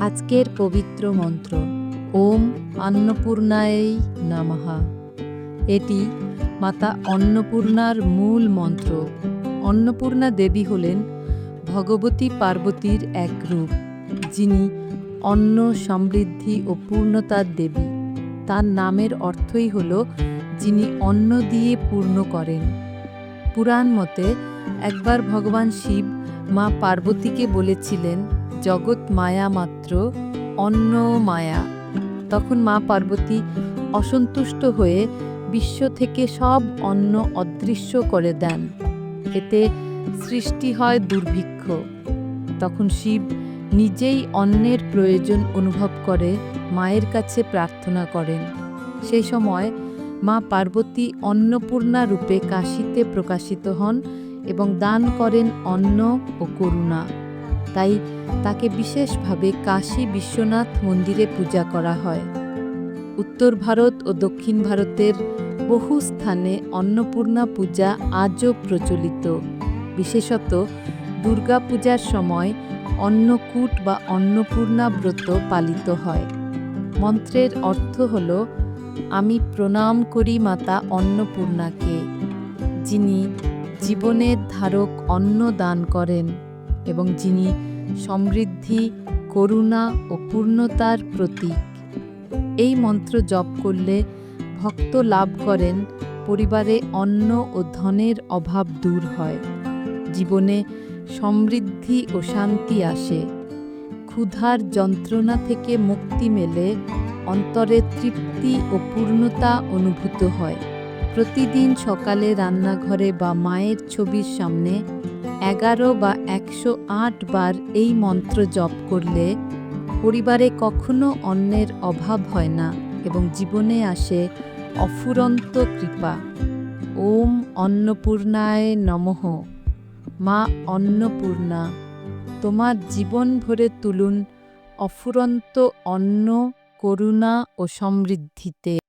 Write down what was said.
আজকের পবিত্র মন্ত্র। ওম অন্নপূর্ণায় নমঃ। এটি মাতা অন্নপূর্ণার মূল মন্ত্র। অন্নপূর্ণা দেবী হলেন ভগবতী পার্বতীর এক রূপ, যিনি অন্ন সমৃদ্ধি ও পূর্ণতার দেবী। তার নামের অর্থই হল যিনি অন্ন দিয়ে পূর্ণ করেন। পুরাণ মতে একবার ভগবান শিব মা পার্বতীকে বলেছিলেন জগৎ মায়া মাত্র, অন্ন মায়া। তখন মা পার্বতী অসন্তুষ্ট হয়ে বিশ্ব থেকে সব অন্ন অদৃশ্য করে দেন। এতে সৃষ্টি হয় দুর্ভিক্ষ। তখন শিব নিজেই অন্নের প্রয়োজন অনুভব করে, মায়ের কাছে প্রার্থনা করেন। সেই সময় মা পার্বতী অন্নপূর্ণা রূপে কাশিতে প্রকাশিত হন এবং দান করেন অন্ন ও করুণা। তাই তাকে বিশেষভাবে কাশী বিশ্বনাথ মন্দিরে পূজা করা হয়। উত্তর ভারত ও দক্ষিণ ভারতের বহু স্থানে অন্নপূর্ণা পূজা আজও প্রচলিত। বিশেষত দুর্গাপূজার সময় অন্নকূট বা অন্নপূর্ণা ব্রত পালিত হয়। মন্ত্রের অর্থ হল, আমি প্রণাম করি মাতা অন্নপূর্ণাকে, যিনি জীবনের ধারক অন্ন দান করেন। এবং যিনি সমৃদ্ধি, করুণা ও পূর্ণতার প্রতীক। এই মন্ত্র জপ করলে ভক্ত লাভ করেন, পরিবারে অন্ন ও ধনের অভাব দূর হয়। জীবনে সমৃদ্ধি ও শান্তি আসে। ক্ষুধার যন্ত্রণা থেকে মুক্তি মেলে, অন্তরে তৃপ্তি ও পূর্ণতা অনুভূত হয়। প্রতিদিন সকালে রান্নাঘরে বা মায়ের ছবির সামনে এগারো বা একশো আট বার এই মন্ত্র জপ করলে পরিবারে কখনো অন্নের অভাব হয় না এবং জীবনে আসে অফুরন্ত কৃপা। ওম অন্নপূর্ণায় নমঃ। মা অন্নপূর্ণা, তোমার জীবন ভরে তুলুন অফুরন্ত অন্ন, করুণা ও সমৃদ্ধিতে।